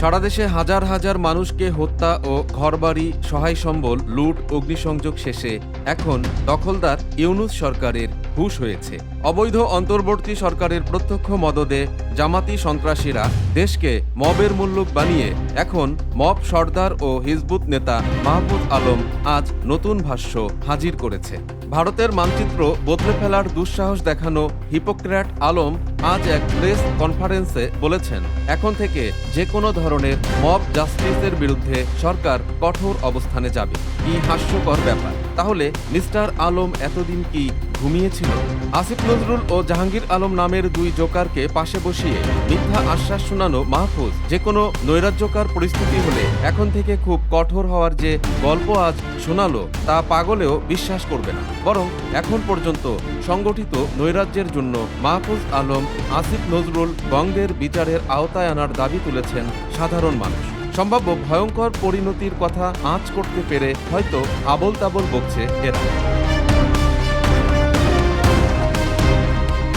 সারা দেশে হাজার হাজার মানুষকে হত্যা ও ঘরবাড়ি, সহায় সম্বল, লুট, অগ্নিসংযোগ শেষে এখন দখলদার ইউনুস সরকারের হুশ হয়েছে। অবৈধ অন্তর্বর্তী সরকারের প্রত্যক্ষ মদদে জামাতি সন্ত্রাসীরা দেশকে মবের মুল্লুক বানিয়ে এখন মব সর্দার ও হিজবুত নেতা মাহমুদ আলম আজ নতুন ভাষ্য হাজির করেছে। ভারতের মানচিত্র বদলে ফেলার দুঃসাহস দেখানো হিপোক্র্যাট আলম আজ এক প্রেস কনফারেন্সে বলেছেন, এখন থেকে যে কোনো ধরনের মব জাস্টিসের বিরুদ্ধে সরকার কঠোর অবস্থানে যাবে। কি হাস্যকর ব্যাপার। তাহলে মিস্টার আলম এতদিন কি ঘুমিয়েছিল। আসিফ নজরুল ও জাহাঙ্গীর আলম নামের দুই জোকারকে পাশে বসিয়ে মিথ্যা আশ্বাস শোনানো মাহফুজ। যে কোনো নৈরাজ্যকার পরিস্থিতি হলে এখন থেকে খুব কঠোর হওয়ার যে গল্প আজ শোনালো, তা পাগলেও বিশ্বাস করবে না। বরং এখন পর্যন্ত সংগঠিত নৈরাজ্যের জন্য মাহফুজ আলম, আসিফ নজরুল গঙ্গের বিচারের আওতায় আনার দাবি তুলেছেন সাধারণ মানুষ। সম্ভাব্য ভয়ঙ্কর পরিণতির কথা আঁচ করতে পেরে হয়তো আবল তাবল বকছে এরা।